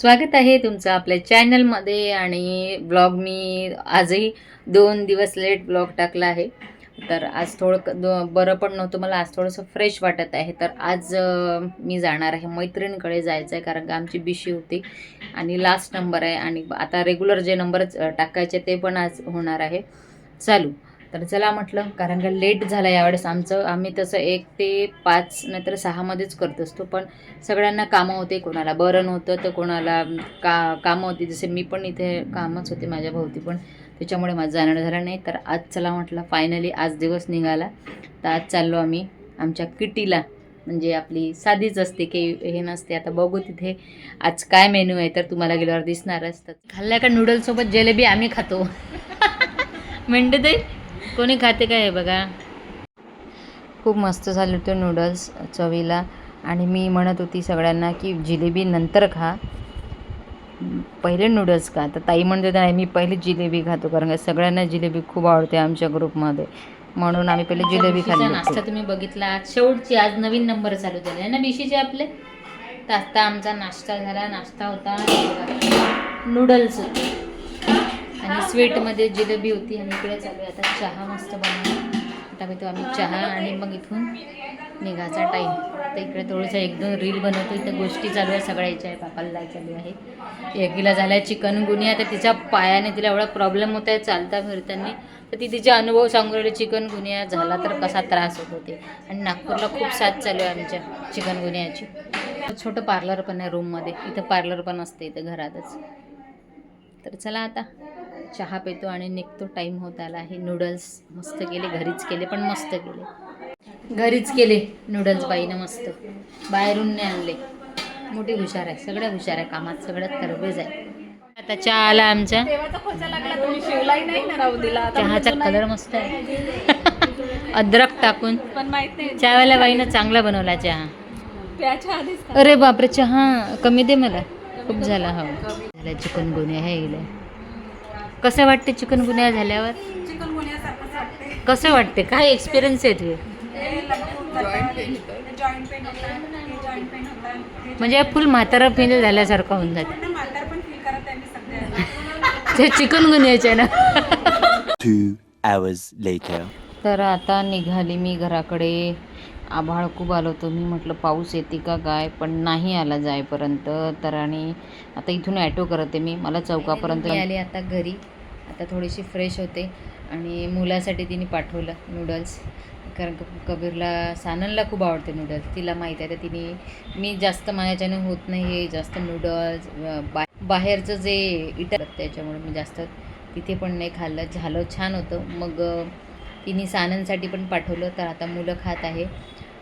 स्वागत आहे तुमचं आपल्या चॅनलमध्ये आणि ब्लॉग मी आजही दोन दिवस लेट ब्लॉग टाकला आहे. तर आज थोडं क- दो बरं पण नव्हतं मला आज थोडंसं फ्रेश वाटत आहे. तर आज मी जाणार आहे मैत्रिणीकडे जायचं आहे कारण का आमची बिशी होती आणि लास्ट नंबर आहे आणि आता रेग्युलर जे नंबर टाकायचे ते पण आज होणार आहे. चालू. तर चला म्हटलं कारण का लेट झालं यावेळेस आमचं. आम्ही तसं एक ते पाच नाहीतर सहामध्येच करत असतो. पण सगळ्यांना कामं होते कोणाला बरं नव्हतं तर कोणाला का कामं होती. जसे मी पण इथे कामच होते माझ्या भोवती पण. त्याच्यामुळे माझं जाणं झालं नाही. तर आज चला म्हटलं फायनली आज दिवस निघाला. तर आज चाललो आम्ही आमच्या किटीला. म्हणजे आपली साधीच असते की हे नसते. आता बघू तिथे आज काय मेन्यू आहे तर तुम्हाला गेल्यावर दिसणार असतात खाल्ल्या का नूडल्ससोबत जिलेबी आम्ही खातो. म्हणते ते कोणी खाते काय हे बघा? खूप मस्त झाले होते नूडल्स चवीला. आणि मी म्हणत होती सगळ्यांना की जिलेबी नंतर खा. पहिले नूडल्स खा. तर ताई म्हणते नाही मी पहिले जिलेबी खातो कारण का सगळ्यांना जिलेबी खूप आवडते आमच्या ग्रुपमध्ये म्हणून आम्ही पहिले जिलेबी खाल्ली. नाश्ता तुम्ही बघितला. आज शेवटची आज नवीन नंबर चालू झाले. ना बिशीचे आपले? तर आता आमचा नाश्ता झाला. नाश्ता होता नूडल्स होते स्वीटमध्ये जिलेबी होती आणि इकडे चालू आहे. आता चहा मस्त बनवला आता पितो आम्ही चहा आणि मग इथून निघायचा टाईम तर इकडे थोडंसं एक दोन रील बनवतो. इथं गोष्टी चालू आहे सगळ्याच्या आहे पापाला जायचं चालू आहे. एकीला झाला आहे चिकन गुनिया तर तिच्या पायाने तिला एवढा प्रॉब्लेम होत आहे चालता फिरताना. तर ती तिचे अनुभव सांगून राहिली चिकन गुनिया झाला तर कसा त्रास होत होते आणि नागपूरला खूप साथ चालू आहे आमच्या चिकन गुनियाची छोटं पार्लर पण आहे रूममध्ये इथं पार्लर पण असते इथं घरातच. तर चला आता. चहा पितो आणि निघतो. टाईम होत आला आहे. नूडल्स मस्त केले. घरीच केले पण मस्त केले. घरीच केले. नूडल्स बाईनं मस्त. बाहेरून नाही आणले. मोठी हुशार आहे. सगळ्या हुशार आहे कामात. सगळ्यात तरबेज आहे. आता चहा आला आमचा चहाचा कलर मस्त आहे. अद्रक टाकून. पण माहीत नाही चहावाल्या बाईनं चांगला बनवला चहा. अरे बापरे चहा कमी दे मला. खूप झाला हो. झाला चिकन गुन्हे आहे इले. कसं वाटते चिकन गुन्ह्या झाल्यावर? चिकन गुन्ह्यासारखंच वाटते कसं वाटते काय एक्सपिरियन्स आहे तुझे म्हणजे फुल म्हातारा फिल झाल्यासारखं होऊन जाते. ते चिकन गुन्ह्याचे ना. Two hours later. तर आता निघाली मी घराकडे. आभाळ खूप आलं होतं. मी म्हटलं पाऊस येते का काय? पण नाही आला जायपर्यंत तर आणि आता इथून ॲटो करते मी. मला चौकापर्यंत मी आली आता घरी. आता थोडीशी फ्रेश होते. आणि मुलासाठी तिने पाठवलं नूडल्स. कारण कबीरला साननला खूप आवडते नूडल्स. तिला माहीत आहे तर तिने मी जास्त माझ्याच्याने होत नाही. हे जास्त नूडल्स बा बाहेरचं जे इटर त्याच्यामुळे मी जास्त तिथे पण नाही खाल्लं. झालं छान होतं. मग तिने साननसाठी पण पाठवलं. तर आता मुलं खात आहे.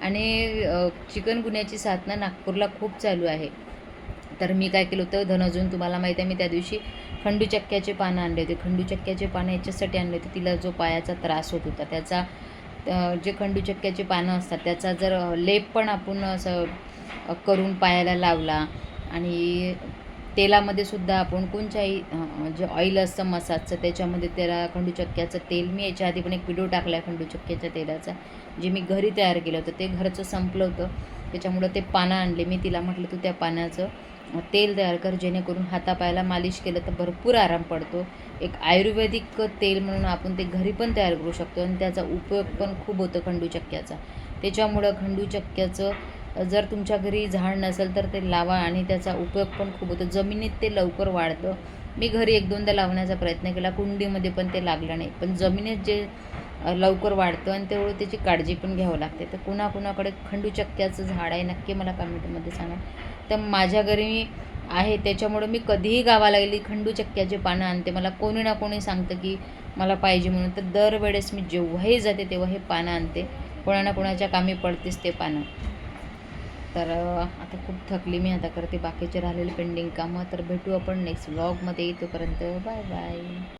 आणि अ, साधना नागपूरला खूप चालू आहे. तर मी काय केलं होतं धनजून तुम्हाला माहिती आहे मी त्या दिवशी खंडूचक्क्याचे पानं आणले होते. खंडूचक्क्याचे पानं याच्यासाठी आणले होते तिला जो पायाचा त्रास होत होता त्याचा जे जे खंडूचक्क्याचे पानं असतात त्याचा जर लेप पण आपण असं करून पायाला लावला आणि तेलामध्ये सुद्धा आपण कोणत्याही जे ऑइल असतं मसाजचं त्याच्यामध्ये त्याला खंडू चक्क्याचं तेल मी याच्या आधी पण एक व्हिडिओ टाकला आहे खंडू चक्क्याच्या तेलाचा जे मी घरी तयार केलं होतं ते घरचं संपलं होतं. त्याच्यामुळं ते पानं आणले मी तिला म्हटलं तू त्या पाण्याचं तेल तयार कर जेणेकरून हातापायाला मालिश केलं तर भरपूर आराम पडतो. एक आयुर्वेदिक तेल म्हणून आपण ते घरी पण तयार करू शकतो आणि त्याचा उपयोग पण खूप होतो खंडूचक्क्याचा. त्याच्यामुळं खंडू चक्क्याचं जर तुमच्या घरी झाड नसेल तर ते लावा आणि त्याचा उपयोग पण खूप होतो. जमिनीत ते लवकर वाढतं. मी घरी एक दोनदा लावण्याचा प्रयत्न केला. कुंडीमध्ये पण ते लागलं नाही. पण जमिनीत जे लवकर वाढतं आणि तेवढं त्याची काळजी पण घ्यावं लागते. तर कुणाकुणाकडे खंडूचक्क्याचं झाड आहे नक्की मला कमेंटमध्ये सांगा. तर माझ्या घरी आहे. त्याच्यामुळं मी कधीही गावाला गेली खंडूचक्क्याचे पानं आणते. मला कोणी ना कोणी सांगतं की मला पाहिजे म्हणून. तर दरवेळेस मी जेव्हाही जाते तेव्हा हे पानं आणते. कोणा ना कोणाच्या कामी पडतेच ते पानं. तर आता खूप थकली मी. आता करते बाकीचे राहिलेले पेंडिंग कामं. तर भेटू आपण नेक्स्ट व्लॉगमध्ये तोपर्यंत बाय बाय